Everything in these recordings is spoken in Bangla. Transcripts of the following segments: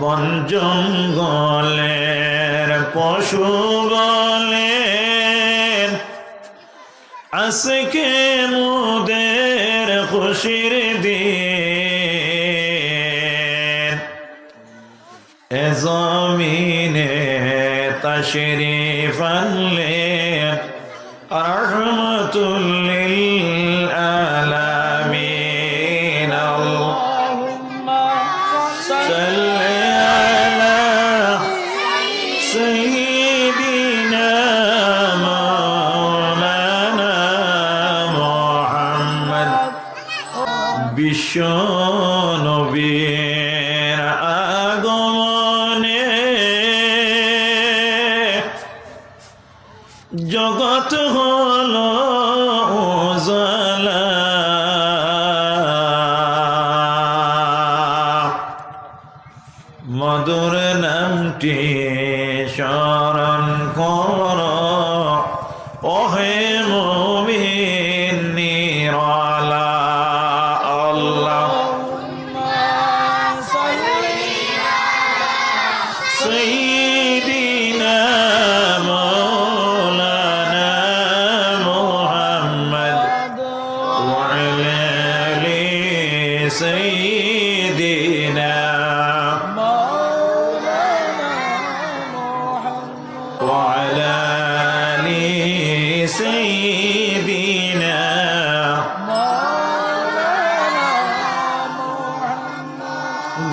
বন জঙ্গলের পশু গলে আজকে মুদের খুশির দিন। এ জমিনে তশরিফ আনলেন রহমতুল্লিল বিশ্ব سيدنا مولانا محمد وعلى آل سيدنا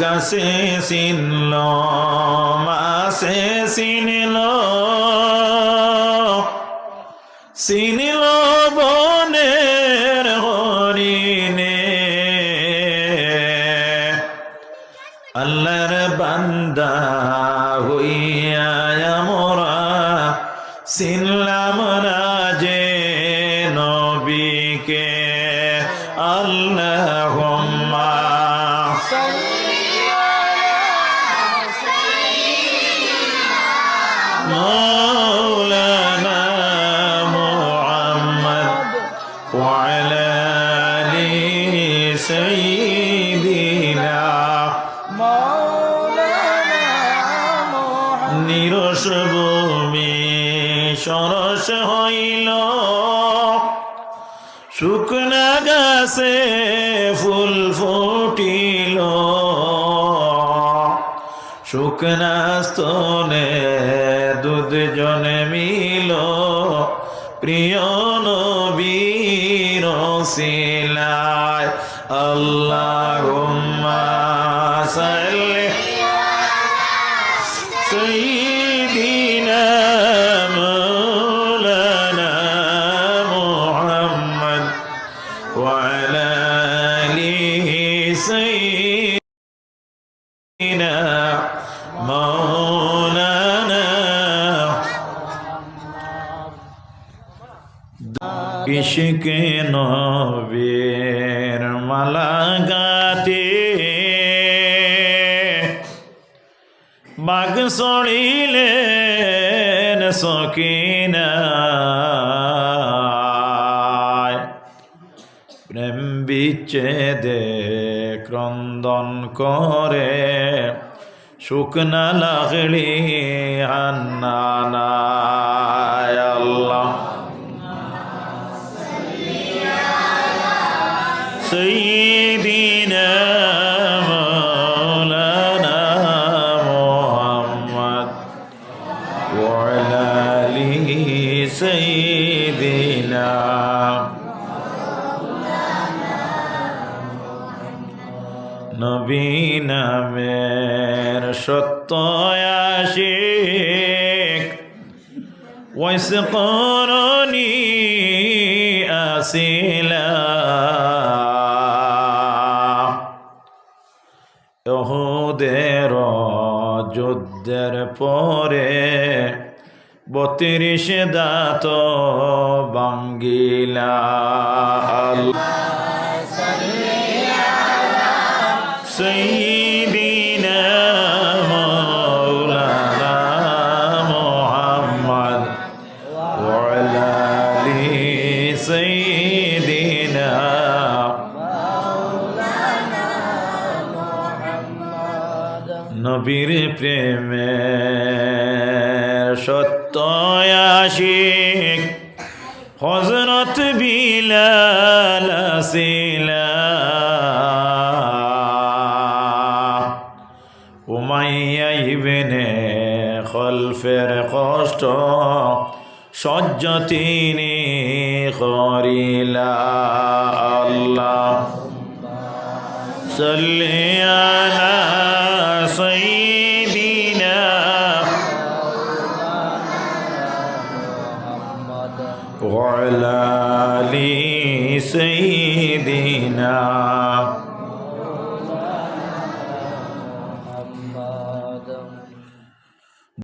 গাছে চিনল মাসে চিনল চিনিল বনের হরিণে। আল্লাহর বান্দা হইয়া আমরা চিনলাম যে নবীকে। আল্লাহ وعلى آل سيدنا مولانا محمد নিরস ভূমি সরস হইল শুকনা গাছে ফুল ফুটিল শুকনা স্তনে দুধ জন্মিল প্রিয় নবীর توصيلا اللهم صل سيدنا مولانا محمد وعلى آله سيدنا مولانا ইশকে নবীর মালা গাতে বাঘ সড়িলেন সকিনা। প্রেম বিচ্ছেদে ক্রন্দন করে। শুকনা লাগলি আন্নানায় নবী নামের সত্য আশিক। ওয়াইস করণী আসিলা। এহুদের যুদ্ধের পরে বত্রিশ দাঁত বাঙ্গিলা سيدنا مولانا محمد وعلى آله سيدنا নবীর প্রেমে সত্য আশিক হজরত বিলাল আসিলা আইবেনে খলফের কষ্ট সহ্য তিনি করিলা আল্লাহ। সল্লিয়ালা সৈদিনা ওয়ালা লি